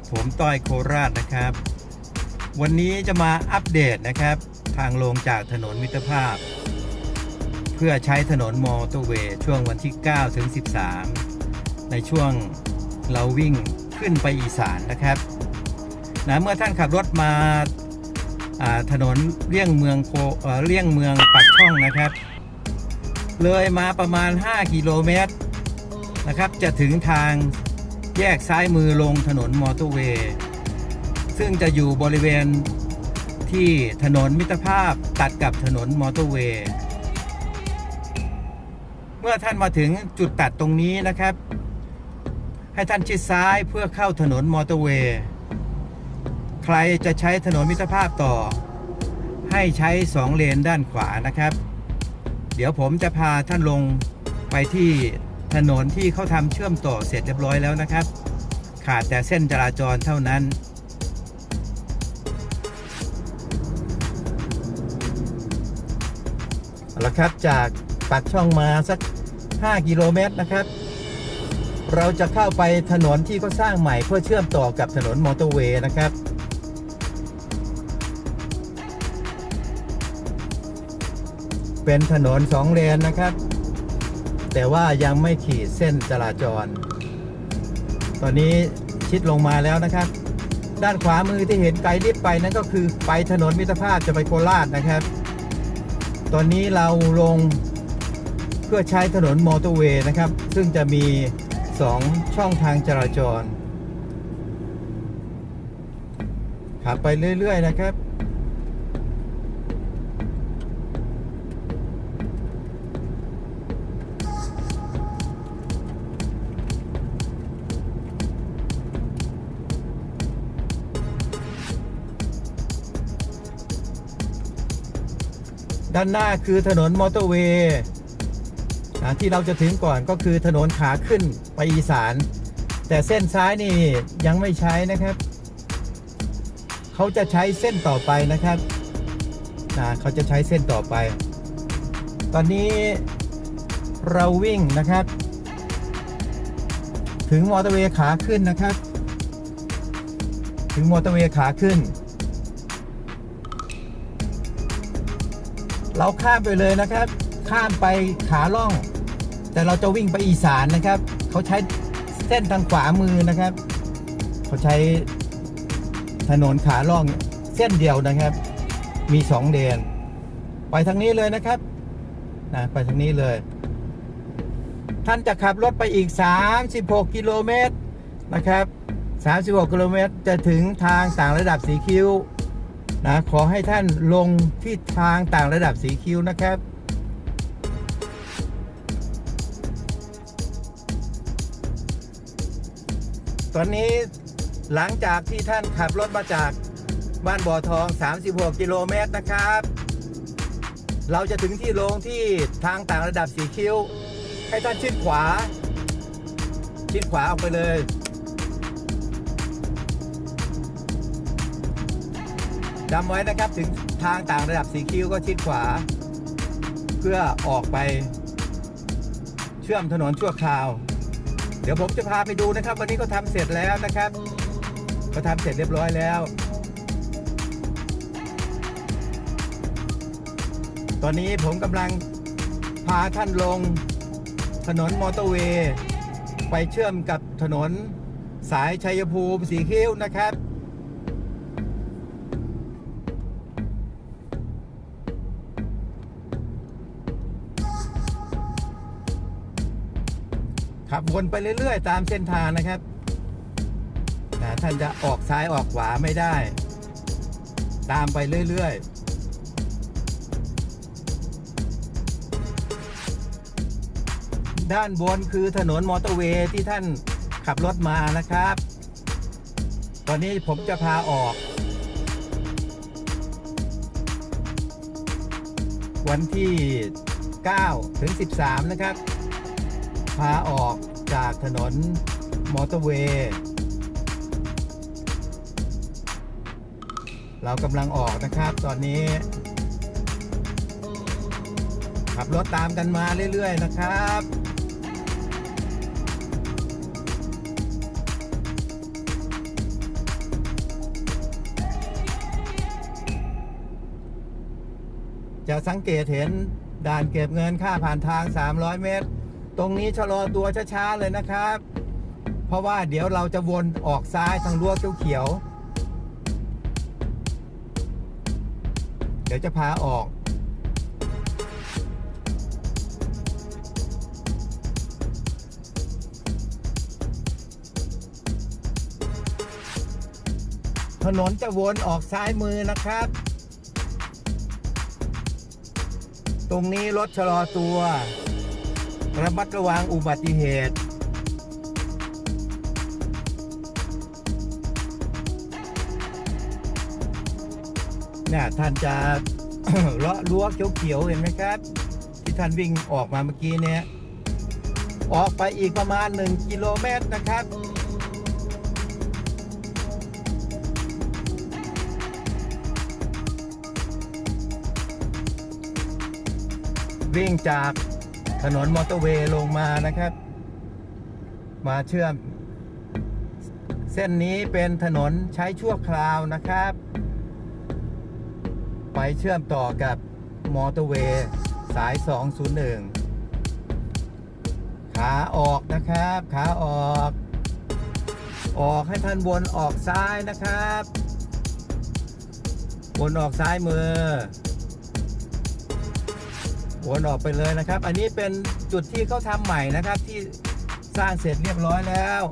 ับผมต้อยโคราชนะครับ วันนี้จะมาอัปเดตนะครับ ทางลงจากถนนมิตรภาพ เพื่อใช้ถนนมอเตอร์เวย์ช่วงวันที่ 9 ถึง 13 ในช่วงเราวิ่งขึ้นไปอีสานนะครับนะเมื่อท่านขับรถมาถนนเลี่ยงเมืองโคเลี่ยงเมืองปักช่องนะครับ เลยมาประมาณ 5 กิโลเมตรนะครับ จะถึงทาง แยกซ้ายมือลงถนนมอเตอร์เวย์ ซึ่งจะอยู่บริเวณที่ถนนมิตรภาพตัดกับถนนมอเตอร์เวย์ เมื่อท่านมาถึงจุดตัดตรงนี้นะครับ ให้ท่านชิดซ้ายเพื่อเข้าถนนมอเตอร์เวย์ ใครจะใช้ถนนมิตรภาพต่อ ให้ใช้2เลนด้านขวานะครับ เดี๋ยวผมจะพาท่านลงไปที่ ถนนที่เขาทำเชื่อมต่อเสร็จเรียบร้อยแล้วนะครับ ขาดแต่เส้นจราจรเท่านั้น เอาละครับจากปากช่องมาสัก 5 กิโลเมตรนะครับ เราจะเข้าไปถนนที่เขาสร้างใหม่เพื่อเชื่อมต่อกับถนนมอเตอร์เวย์นะครับเป็นถนนสองเลนนะครับ แต่ว่ายังไม่ขีดเส้นจราจร ตอนนี้ชิดลงมาแล้วนะครับ ด้านขวามือที่เห็นไกลลิบไปนั่นก็คือไปถนนมิตรภาพจะไปโคราชนะครับ ตอนนี้เราลงเพื่อใช้ถนนมอเตอร์เวย์นะครับ ซึ่งจะมี 2 ช่องทางจราจรขับไปเรื่อย ๆ นะครับ ด้านหน้าคือถนนมอเตอร์เวย์อ่าที่เราจะถึงก่อนก็คือถนนขาขึ้นไปอีสาน แต่เส้นซ้ายนี่ยังไม่ใช้นะครับ เขาจะใช้เส้นต่อไปนะครับนะเขาจะใช้เส้นต่อไป ตอนนี้เราวิ่งนะครับ ถึงมอเตอร์เวย์ขาขึ้นนะครับ ถึงมอเตอร์เวย์ขาขึ้น เราข้ามไปเลยนะครับ ข้ามไปขาล่อง แต่เราจะวิ่งไปอีสานนะครับ เขาใช้เส้นทางขวามือนะครับ เขาใช้ถนนขาล่องเส้นเดียวนะครับ มีสองเลนไปทางนี้เลยนะครับนะไปทางนี้เลย ท่านจะขับรถไปอีก 36 กิโลเมตรนะครับ 36 กิโลเมตรจะถึงทางต่างระดับสีคิ้ว นะขอให้ท่านลงที่ทางต่างระดับสีคิ้วนะครับ ตอนนี้หลังจากที่ท่านขับรถมาจากบ้านบ่อทอง 36 กิโลเมตรนะครับ เราจะถึงที่ลงที่ทางต่างระดับสีคิ้ว ให้ท่านชิดขวา ชิดขวาออกไปเลย จำไว้นะครับถึงทางต่างระดับสีคิ้วก็ชิดขวา เพื่อออกไป เชื่อมถนนชั่วคราว เดี๋ยวผมจะพาไปดูนะครับ วันนี้ก็ทำเสร็จแล้วนะครับก็ทำเสร็จเรียบร้อยแล้ว ตอนนี้ผมกำลังพาท่านลงถนนมอเตอร์เวย์ ไปเชื่อมกับถนนสายชัยภูมิสีคิ้วนะครับ ขับวนไปเรื่อย ๆ ตามเส้นทางนะครับนะท่านจะออกซ้ายออกขวาไม่ได้ ตามไปเรื่อย ๆด้านบนคือถนนมอเตอร์เวย์ที่ท่านขับรถมานะครับ ตอนนี้ผมจะพาออก วันที่ 9 ถึง 13 นะครับาออกจากถนนมอเตอร์เวย์เรากำลังออกนะครับตอนนี้ ขับรถตามกันมาเรื่อย ๆ นะครับ จะสังเกตเห็นด่านเก็บเงินค่าผ่านทาง 300 เมตร ตรงนี้ชะลอตัวช้าๆเลยนะครับ เพราะว่าเดี๋ยวเราจะวนออกซ้ายทางรั้วเขียวๆเดี๋ยวจะพาออกถนนจะวนออกซ้ายมือนะครับ ตรงนี้รถชะลอตัว ระมัดระวังอุบัติเหตุ เนี่ยท่านจะเลาะรั้วเขียวๆเห็นไหมครับ ที่ท่านวิ่งออกมาเมื่อกี้เนี่ย ออกไปอีกประมาณ 1 กิโลเมตรนะครับวิ่งจาก ถนนมอเตอร์เวย์ลงมานะครับ มาเชื่อม เส้นนี้เป็นถนนใช้ชั่วคราวนะครับ ไปเชื่อมต่อกับมอเตอร์เวย์สาย 201 ขาออกนะครับ ขาออก ออกให้ท่านวนออกซ้ายนะครับ วนออกซ้ายมือ วนออกไปเลยนะครับ อันนี้เป็นจุดที่เขาทำใหม่นะครับ ที่สร้างเสร็จเรียบร้อยแล้ว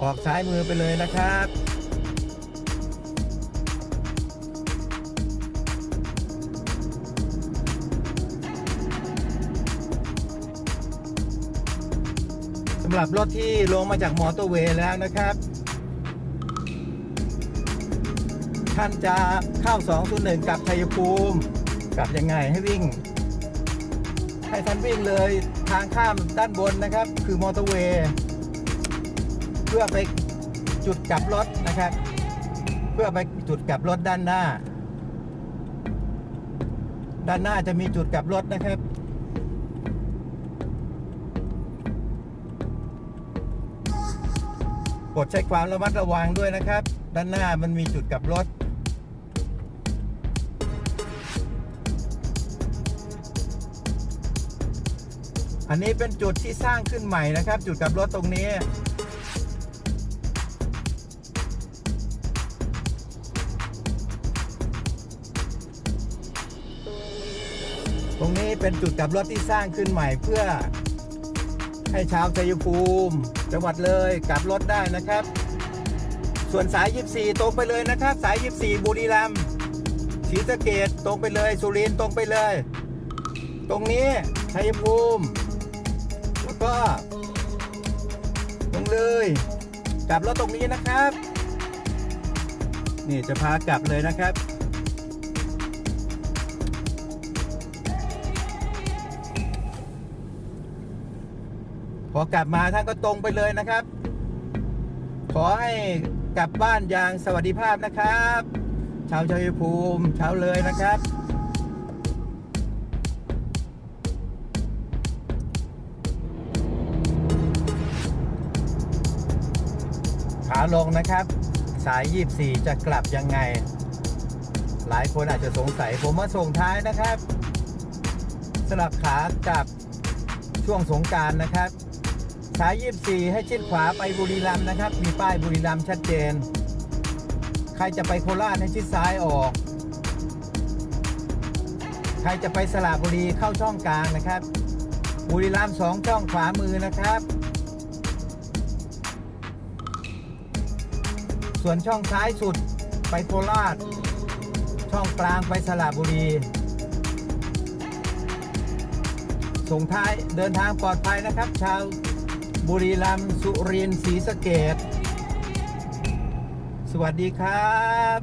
ออกซ้ายมือไปเลยนะครับสำหรับรถที่ลงมาจากมอเตอร์เวย์แล้วนะครับท่านจะเข้า 201 กับชัยภูมิ กลับยังไงให้วิ่ง ให้ท่านวิ่งเลยทางข้ามด้านบนนะครับ คือมอเตอร์เวย์เพื่อไปจุดกลับรถนะครับ เพื่อไปจุดกลับรถด้านหน้า ด้านหน้าจะมีจุดกลับรถนะครับกดใช้ความระมัดระวังด้วยนะครับ ด้านหน้ามันมีจุดกลับรถ อันนี้เป็นจุดที่สร้างขึ้นใหม่นะครับ จุดกลับรถตรงนี้ ตรงนี้เป็นจุดกลับรถที่สร้างขึ้นใหม่เพื่อ ให้ชาวชัยภูมิจังหวัดเลยกลับรถได้นะครับ ส่วนสาย 24 ตรงไปเลยนะครับ สาย 24 บุรีรัมย์ศรีสะเกดตรงไปเลย สุรินทร์ตรงไปเลย ตรงนี้ชัยภูมิ ก็ตรงเลยกลับรถตรงนี้นะครับ นี่จะพากลับเลยนะครับพอกลับมาท่านก็ตรงไปเลยนะครับ ขอให้กลับบ้านอย่างสวัสดิภาพนะครับ ชาวชัยภูมิชาวเลยนะครับ ลงนะครับ สาย 24 จะกลับยังไง หลายคนอาจจะสงสัยผมมาส่งท้ายนะครับสลับขากับช่วงสงการนะครับ สาย 24 ให้ชิดขวาไปบุรีรัมย์นะครับ มีป้ายบุรีรัมย์ชัดเจน ใครจะไปโคราชให้ชิดซ้ายออก ใครจะไปสระบุรีเข้าช่องกลางนะครับ บุรีรัมย์สองช่องขวามือนะครับ ส่วนช่องซ้ายสุดไปโคราช ช่องกลางไปสระบุรี ส่งท้ายเดินทางปลอดภัยนะครับ ชาวบุรีรัมย์สุรินทร์ศรีสะเกดสวัสดีครับ